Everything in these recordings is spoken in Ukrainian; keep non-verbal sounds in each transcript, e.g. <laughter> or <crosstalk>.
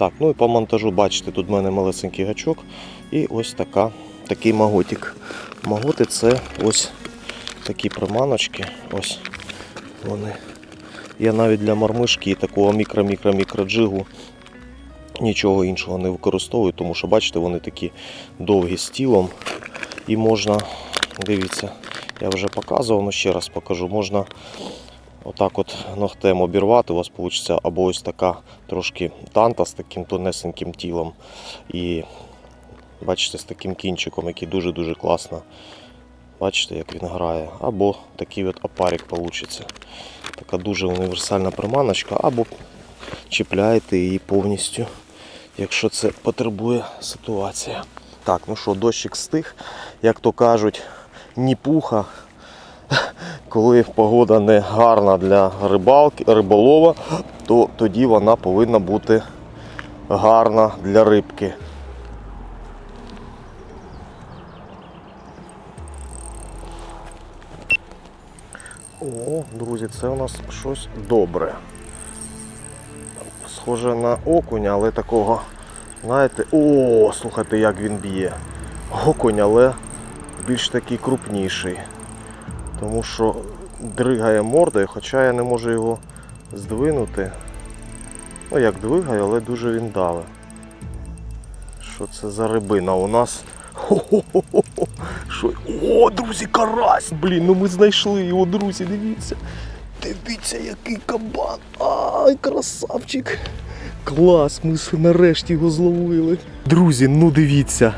Так, ну і по монтажу, бачите, тут в мене малесенький гачок і ось така, такий маготик. Маготи це ось такі приманочки. Ось вони. Я навіть для мармишки і такого мікро-мікро-мікро джигу нічого іншого не використовую, тому що бачите, вони такі довгі з тілом. І можна, дивіться, я вже показував, але ще раз покажу. Можна отак от ногтем обірвати, у вас вийде або ось така трошки танта з таким тонесеньким тілом. І бачите, з таким кінчиком, який дуже-дуже класно. Бачите, як він грає. Або такий от опарик вийде. Така дуже універсальна приманочка, або чіпляєте її повністю, якщо це потребує ситуація. Так, ну що, дощик стих, як то кажуть, ні пуха. Коли погода не гарна для рибалки, риболова, то тоді вона повинна бути гарна для рибки. О, друзі, це у нас щось добре. Схоже на окуня, але такого, знаєте, о, слухайте, як він б'є. Окунь, але більш такий крупніший. Тому що дригає мордою, хоча я не можу його здвинути. Ну як двигає, але дуже він даве. Що це за рибина у нас? Хо-хо-хо-хо. <laughs> Що? О, друзі, карась! Блін, ну ми знайшли його, друзі, дивіться. Дивіться, який кабан. Ай, красавчик. Клас, ми нарешті його зловили. Друзі, ну дивіться.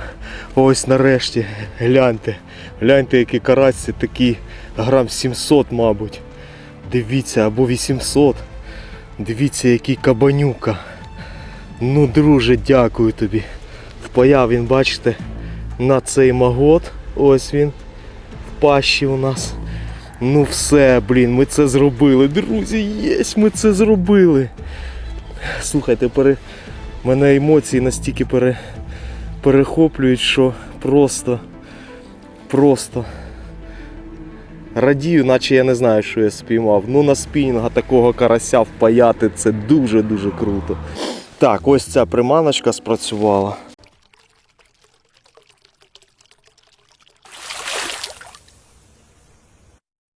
Ось нарешті. Гляньте. Гляньте, який карась, це такий грам 700, мабуть. Дивіться, або 800. Дивіться, який кабанюка. Ну, друже, дякую тобі. Впаяв він, бачите, на цей магот. Ось він. В пащі у нас. Ну все, блін, ми це зробили. Друзі, єсть, ми це зробили. Слухайте, пере... мене емоції настільки пере... перехоплюють, що просто, просто радію, наче я не знаю, що я спіймав. Ну на спінінга такого карася впаяти це дуже-дуже круто. Так, ось ця приманочка спрацювала.